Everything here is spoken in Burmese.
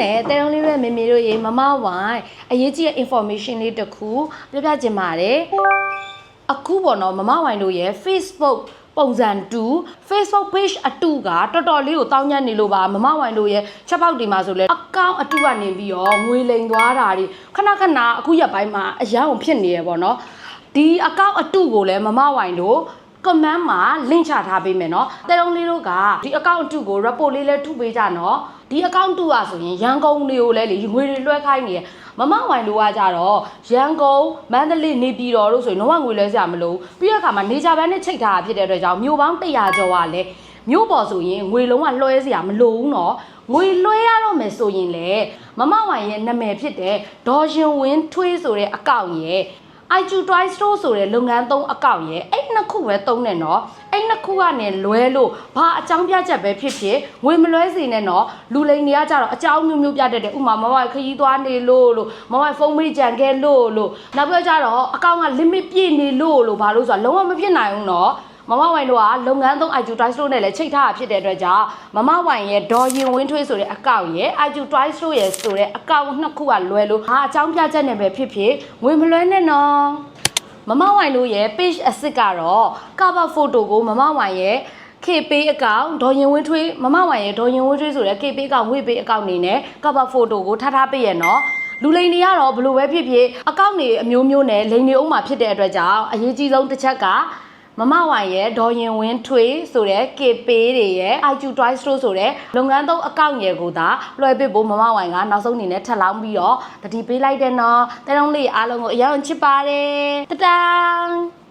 နဲ့တဲတုံးလေးရဲ့မေမေတို့ရေမမဝိုင်းအရေးကြီးတဲ့ information လေးတစ်ခုပြပြချင်ပါတယ်အခုပေါ့နော်မမဝိုင်းတို့ရဲ့ Facebook ပုံစံတူ Facebook page အတူကတော်တော်လေးကိုတောင်းညံ့နေလို့ပါမမဝိုင်းတို့ရဲ့ချက်ပေါက်ဒီမှာဆိုလဲအကောင့်အတူကနေပြီးတော့ငွေလိမ်သွားတာတွေခဏခဏအခုရက်ပိုင်းမှာအရန်အောင်ဖြစ်နေရပေါ့နော်ဒီအကောင့်အတူကိုလည်းမမဝိုင်းတို့ comment မှာ link ချထားပေးမယ်เนาะတဲတုံးလေးတို့ကဒီ account 2ကို report လေးလဲထုပေးကြเนาะဒီ account 2อ่ะဆိုရင်ရန်ကုန်လေးကိုလဲလေငွေတွေလွှဲခိုင်းနေရမမဝိုင်လိုကကြတော့ရန်ကုန်မန္တလေးနေပြည်တော်တို့ဆိုရင်တော့ငွေလဲစရာမလိုဘူးပြီးရခါမှာနေကြဘန်းနဲ့ချိန်ထားတာဖြစ်တဲ့အတွက်ကြောင့်မြို့ပေါင်း100ကျော်ကလည်းမြို့ပေါ်ဆိုရင်ငွေလုံးဝလွှဲစရာမလိုဘူးเนาะငွေလွှဲရတော့မယ်ဆိုရင်လေမမဝိုင်ရဲ့နာမည်ဖြစ်တဲ့ဒေါ်ရှင်ဝင်းထွေးဆိုတဲ့အကောင့်ရဲ့ IG Twice Store ဆိုတဲ့လုပ်ငန်းသုံးအကောင့်ရဲ့အဲ့ နှစ်ခုပဲသုံးနေနော်အဲ့နှစ်ခုကနေလွဲလို့ဘာအကြောင်းပြချက်ပဲဖြစ်ဖြစ်ငွေမလွဲစေနဲ့နော်လူလိန်တွေကကြတော့အကြောင်းမျိုးမျိုးပြတတ်တယ်ဥမာမမခရီးသွားနေလို့လို့မမဖုန်းမေးကြံခဲ့လို့လို့နောက်ပြီးတော့ကြတော့အကောင့်က limit ပြည့်နေလို့လို့ဘာလို့ဆိုတာလုံးဝမဖြစ်နိုင်ဘူးနော်မမဝိုင်တို့ကလုပ်ငန်းသုံး IG Twice Store နဲ့လည်းချိတ်ထားတာဖြစ်တဲ့အတွက်ကြောင့်မမဝိုင်ရဲ့ဒေါ်ရင်ဝင်းထွေးဆိုတဲ့အကောင့်ရဲ့ IG Twice Store ရဲ့ဆိုတဲ့အကောင့်နှစ်ခုကလွဲလို့ဟာအကြောင်းပြချက်နဲ့ပဲဖြစ်ဖြစ်ငွေမလွဲနဲ့နော် မမဝိုင်တို့ရဲ့ page အစ်စ်ကတော့ cover photo ကိုမမဝိုင်ရဲ့ KP အကောင့်ဒေါ်ရင်ဝင်းထွေးမမဝိုင်ရဲ့ဒေါ်ရင်ဝင်းထွေးဆိုတဲ့ KP အကောင့်ဝေ့ပေးအကောင့်နေနဲ့ cover photo ကိုထားထားပေးရနော်လူလိန်တွေကတော့ဘလို့ပဲဖြစ်ဖြစ်အကောင့်တွေအမျိုးမျိုးနဲ့လိန်တွေအောင်မှာဖြစ်တဲ့အတွက်ကြောင့်အရေးကြီးဆုံးတစ်ချက်က မမဝိုင်ရဲ့ဒေါ်ရင်ဝင်းထွေးဆိုတဲ့ KP တွေရဲ့ IQ Twice Store ဆိုတဲ့လုပ်ငန်းသုံးအကောင့်ရယ်ကိုသာလွှဲပေးဖို့မမဝိုင်ကနောက်ဆုံးအနေနဲ့ထပ်လောင်းပြီးတော့တတိပေးလိုက်တယ်နော်တဲတုံးလေးအားလုံးကိုအရင်ချစ်ပါတယ်တတန်း